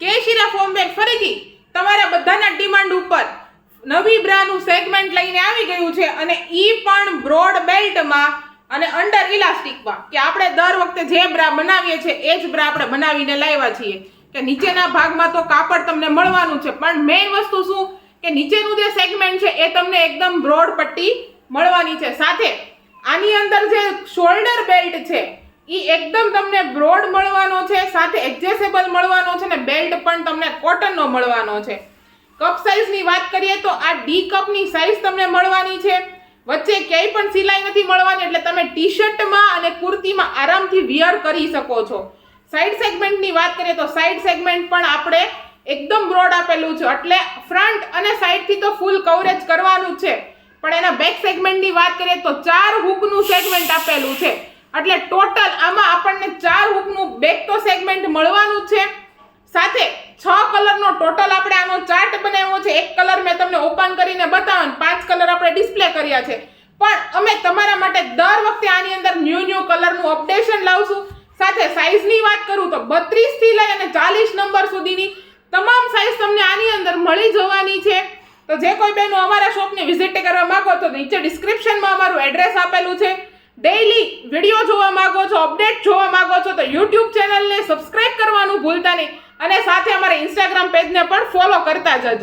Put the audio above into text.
કે શિરા form bag ફરીથી તમારા બધાના ડિમાન્ડ ઉપર નવી બ્રાનું સેગમેન્ટ લઈને આવી ગયું છે અને ઈ પણ બ્રોડ બેલ્ટમાં અને અંડર ઇલાસ્ટિકમાં કે આપણે દર વખતે જે બ્રા બનાવીએ છીએ, એ જ બ્રા આપણે બનાવીને લાવ્યા છીએ. કે નીચેના ભાગમાં તો કાપડ તમને મળવાનું છે, પણ મેઇન વસ્તુ શું? કે નીચેનું જે સેગમેન્ટ છે, એ તમને એકદમ બ્રોડ પટ્ટી મળવાની છે. સાથે આની અંદર જે શોલ્ડર બેલ્ટ છે ઈ એકદમ તમને બ્રોડ મળવાનો છે, સાથે એડજસ્ટેબલ મળવાનો છે ને બેલ્ટ પણ તમને કોટનનો મળવાનો છે. કપ સાઇઝની વાત કરીએ તો આ ડી કપની સાઇઝ તમને મળવાની છે. વચ્ચે ક્યાંય પણ સિલાઈ નથી મળવાની, એટલે તમે ટી શર્ટમાં અને કુર્તીમાં આરામથી વિયર કરી શકો છો. સાઈડ સેગમેન્ટની વાત કરીએ તો સાઈડ સેગમેન્ટ પણ આપણે એકદમ બ્રોડ આપેલું છે. એટલે ફ્રન્ટ અને સાઈડથી તો ફૂલ કવરેજ કરવાનું છે. પણ એના બેક સેગમેન્ટની વાત કરીએ તો ચાર હુકનું સેગમેન્ટ આપેલું છે. એટલે ટોટલ આમાં આપણને ચાર હૂકનું બેક તો સેગમેન્ટ મળવાનું છે. સાથે છ કલરનો ટોટલ આપણે આનો ચાર્ટ બનાવ્યો છે. એક કલર મેં તમને ઓપન કરીને બતાવ્યો પાંચ કલર આપણે ડિસ્પ્લે કર્યા છે. પણ અમે તમારા માટે દર વખતે આની અંદર ન્યૂ ન્યૂ કલરનું અપડેશન લાવશું. સાથે સાઇઝની વાત કરું તો બત્રીસથી લઈ અને ચાલીસ નંબર સુધીની તમામ સાઇઝ તમને આની અંદર મળી જવાની છે. તો જે કોઈ બહેનો અમારા શોપને વિઝિટ કરવા માગો તો નીચે ડિસ્ક્રિપ્શનમાં અમારું એડ્રેસ આપેલું છે. ડેઈલી વીડિયો જોવા માંગો છો અપડેટ જોવા માંગો છો તો યુટ્યુબ ચેનલને સબસ્ક્રાઇબ કરવાનું ભૂલતા નહીં. અને સાથે અમારા ઇન્સ્ટાગ્રામ પેજને પણ ફોલો કરતા જજો.